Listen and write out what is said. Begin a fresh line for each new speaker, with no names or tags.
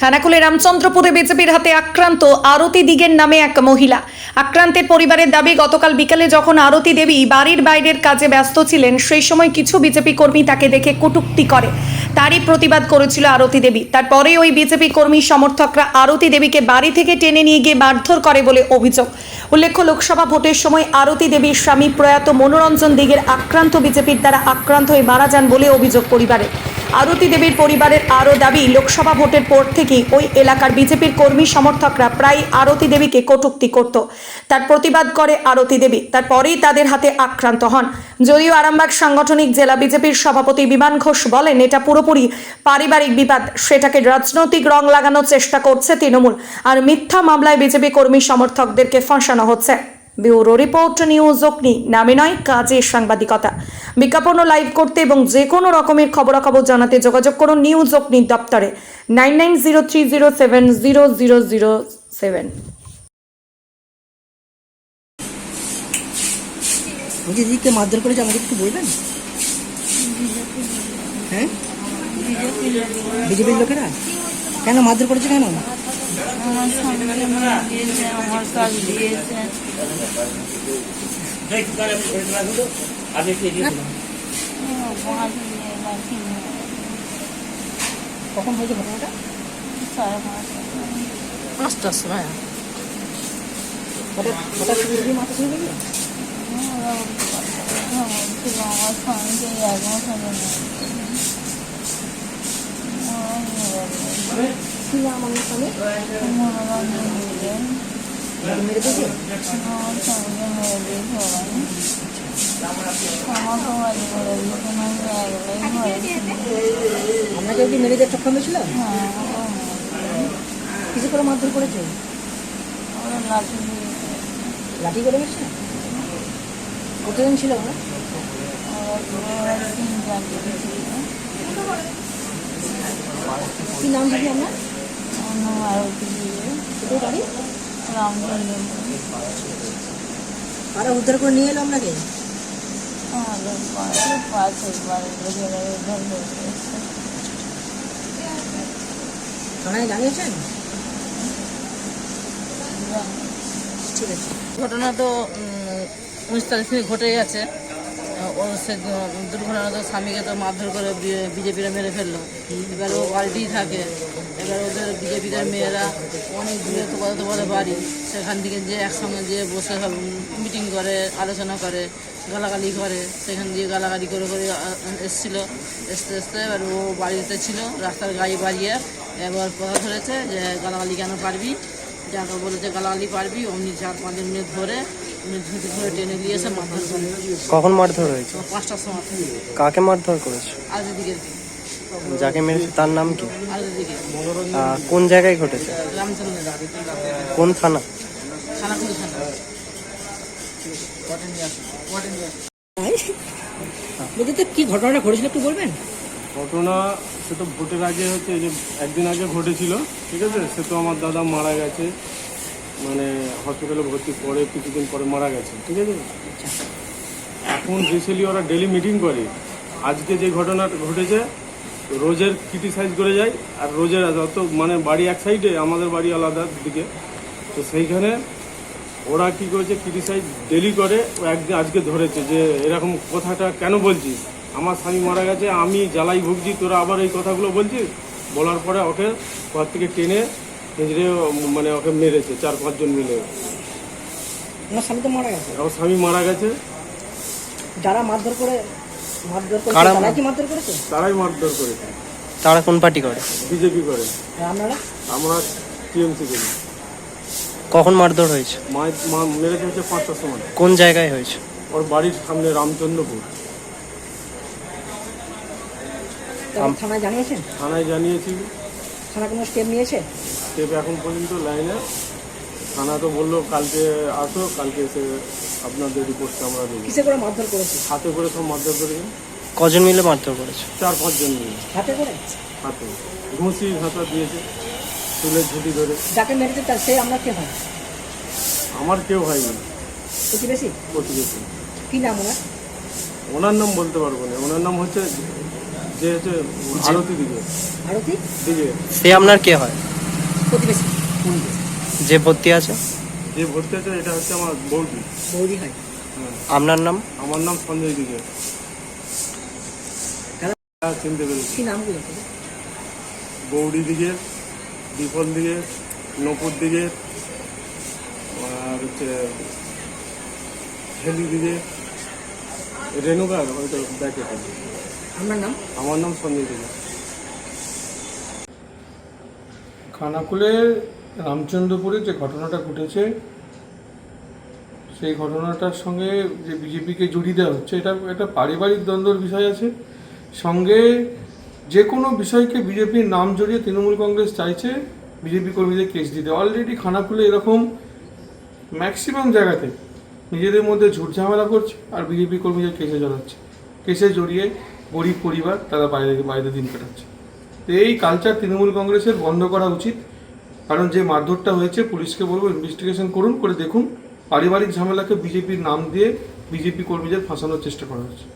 খানাকুলে রামচন্দ্রপুরে বিজেপির হাতে আক্রান্ত আরতি দিগের নামে এক মহিলা। আক্রান্তের পরিবারের দাবি, গতকাল বিকালে যখন আরতি দেবী বাড়ির বাইরের কাজে ব্যস্ত ছিলেন, সেই সময় কিছু বিজেপি কর্মী তাকে দেখে কটূক্তি করে। তারই প্রতিবাদ করেছিল আরতি দেবী। তারপরে ওই বিজেপি কর্মী সমর্থকরা আরতি দেবীকে বাড়ি থেকে টেনে নিয়ে গিয়ে মারধর করে বলে অভিযোগ। উল্লেখ্য, লোকসভা ভোটের সময় আরতি দেবীর স্বামী প্রয়াত মনোরঞ্জন দিগের আক্রান্ত বিজেপির দ্বারা আক্রান্ত হয়ে মারা যান বলে অভিযোগ পরিবারের। আরতি দেবীর পরিবারের আরও দাবি, লোকসভা ভোটের পর থেকেই ওই এলাকার বিজেপির কর্মী সমর্থকরা প্রায় আরতি দেবীকে কটূক্তি করত। তার প্রতিবাদ করে আরতি দেবী, তারপরেই তাদের হাতে আক্রান্ত হন। যদিও আরামবাগ সাংগঠনিক জেলা বিজেপির সভাপতি বিমান ঘোষ বলেন, এটা পুরোপুরি পারিবারিক বিবাদ, সেটাকে রাজনৈতিক রং লাগানোর চেষ্টা করছে তৃণমূল, আর মিথ্যা মামলায় বিজেপি কর্মী সমর্থকদেরকে ফাঁসানো হচ্ছে। ব্যুরো রিপোর্ট নিউজ অগ্নি, নামে নয়, কাজে সাংবাদিকতা। বিজ্ঞাপন ও লাইভ করতে এবং যে কোনো রকমের খবরাখবর জানাতে যোগাযোগ করুন নিউজ অগ্নি দপ্তরে nine nine zero three zero seven zero zero zero seven.
দিদিকে মারধর করেছে আমাকে একটু বলবেন? হ্যাঁ? বিজেপির লোকেরা? কেন মারধর করেছে কেন?
আমার সঙ্গে দিয়েছে আমার কাজ দিয়েছে বাঁধ দিয়ে লাঠি নিয়ে
কখন হয়েছে ঘটনাটা?
পাঁচটা
পাঁচটার সময় হঠাৎ হঠাৎ মাথা শুরু
আমার এক
আমার স্বামী
মনোরঞ্জন
মেরে দিয়েছে?
আমার সঙ্গে মেরে দিয়ে
আপনাকে কি মেরে দেওয়ার চক্রান্ত ছিল?
হ্যাঁ
কিছু করে মারধর করেছে?
লাঠি
লাঠি করে গেছে কতজন ছিল
ওরা?
কি নাম দিদি আপনার? কারা উদ্ধার করে নিয়ে এলো আপনাকে? থানায় জানিয়েছেন? ঠিক আছে।
ঘটনা তো উনিশ তারিখ থেকে ঘটে গেছে ও সে দু- দুর্ঘটনা তো স্বামীকে তো মারধর করে বিজেপিরা মেরে ফেলল। এবার ও বাড়িতেই থাকে। এবার ওদের বিজেপিদের মেয়েরা অনেক দূরে তো বলতে বলে বাড়ি। সেখান থেকে যে একসঙ্গে যে বসে মিটিং করে, আলোচনা করে, গালাগালি করে, সেখান দিয়ে গালাগালি করে করে এসছিল। এসতে এসতে এবার ও বাড়িতে ছিল, রাস্তার গাড়ি বাড়িয়ে। এবার কথা ধরেছে যে, গালাগালি কেন পারবি? যাকে বলেছে, গালাগালি পারবি? অমনি চার পাঁচজন মিনিট ধরে ঝুঁটি ধরে টেনে নিয়ে এসে মারধর করে
কখন মারধর হয়েছে?
পাঁচটার সময়
কাকে মারধর করেছে?
দিকে
যাকে মেরেছে তার নাম কি?
আজের দিকে
আহ, কোন জায়গায় ঘটেছে?
রামচন্দ্র
কোন থানা?
বলছি তো কি ঘটনাটা ঘটেছিল একটু বলবেন?
ঘটনা সে তো ভোটের আগে হচ্ছে এই যে একদিন আগে ঘটেছিল ঠিক আছে? সে তো আমার দাদা মারা গেছে। মানে হসপিটালে ভর্তি পরে কিছুদিন পরে মারা গেছে, ঠিক আছে? এখন রিসেন্টলি ওরা ডেলি মিটিং করে, আজকে যে ঘটনাটা ঘটেছে, রোজের ক্রিটিসাইজ করে যায়, আর রোজের যত মানে বাড়ি এক সাইডে আমাদের বাড়ি আলাদা দিকে। তো সেইখানে ওরা কি করেছে ক্রিটিসাইজ ডেলি করে, ও একদিন আজকে ধরেছে যে, এরকম কথাটা কেন বলছিস? আমার স্বামী মারা গেছে, আমি জ্বালাই ভুগছি, তোরা আবার এই কথাগুলো বলছিস? বলার পরে ওকে ঘর থেকে টেনে মানে ওকে মেরেছে চার পাঁচজন মিলে।
আমার স্বামী তো মারা গেছে।
ওর স্বামী মারা গেছে।
যারা মারধর করে মারধর করেছে
কারা
তারা কি মারধর করেছে?
তারাই মারধর করেছে।
তারা কোন পার্টি করে?
বিজেপি করে।
আপনারা?
আমরা টিএমসি করি।
কখন মারধর হয়েছে?
মায়ের মা মেরেছে হচ্ছে পাঁচটার সময়।
কোন জায়গায় হয়েছে?
ওর বাড়ির সামনে রামচন্দ্রপুর।
থানায় জানিয়েছেন?
থানায় জানিয়েছি।
থানা কোনো স্টেপ নিয়েছে?
স্টেপ এখন পর্যন্ত লাইনে। থানা তো বলল কালকে আসো কালকে এসে আপনাদের রিপোর্টটা আমরা দেবো।
কিসে করে মারধর করেছে?
হাতে করে সব মারধর করেছে
কজন মিলে মারধর করেছে?
চার পাঁচজন মিলে।
হাতে করে?
হাতে। ঘুষি হাতা দিয়েছে চুলের ঝুঁটি ধরে।
যাকে মেরেছে তার সে আপনার কে হয়
আমার কেউ হয়নি
প্রতিবেশী?
প্রতিবেশী।
কি নাম ওনার?
ওনার নাম বলতে পারব না। ওনার নাম হচ্ছে যে হচ্ছে আরতি দিকে
আরতি
দিকে
সে আপনার কে হয়?
প্রতিবেশী।
যে ভর্তি আছে?
যে ভর্তি আছে এটা হচ্ছে আমার বৌদি।
বৌদি হয়।
হ্যাঁ।
আপনার নাম?
আমার নাম সঞ্জয় দিকে হ্যাঁ চিনতে পেরেছি।
কি নামগুলো?
গৌরী দিকে বিফল দিকে নপুর দিকে আর হচ্ছে হেলি দিকে রেণুকার ওইটা ব্যাকে।
আপনার নাম?
আমার নাম সঞ্জয় দিকে
খানাকুলে রামচন্দ্রপুরে যে ঘটনাটা ঘটেছে, সেই ঘটনাটার সঙ্গে যে বিজেপিকে জড়িয়ে দেওয়া হচ্ছে, এটা একটা পারিবারিক দ্বন্দ্বর বিষয় আছে। সঙ্গে যে কোনো বিষয়কে বিজেপির নাম জড়িয়ে তৃণমূল কংগ্রেস চাইছে, বিজেপি কর্মীদের কেস দিতে। অলরেডি খানাকুলে এরকম ম্যাক্সিমাম জায়গাতে নিজেদের মধ্যে ঝুট ঝামেলা করছে আর বিজেপি কর্মীদের কেসে জড়াচ্ছে। কেসে জড়িয়ে গরিব পরিবার তারা বাইরে বাইরে দিন কাটাচ্ছে। তো এই কালচার তৃণমূল কংগ্রেসের বন্ধ করা উচিত। কারণ যে মারধরটা হয়েছে, পুলিশকে বলব ইনভেস্টিগেশন করুন, করে দেখুন। পারিবারিক ঝামেলাকে বিজেপির নাম দিয়ে বিজেপি কর্মীদের ফাঁসানোর চেষ্টা করা হচ্ছে।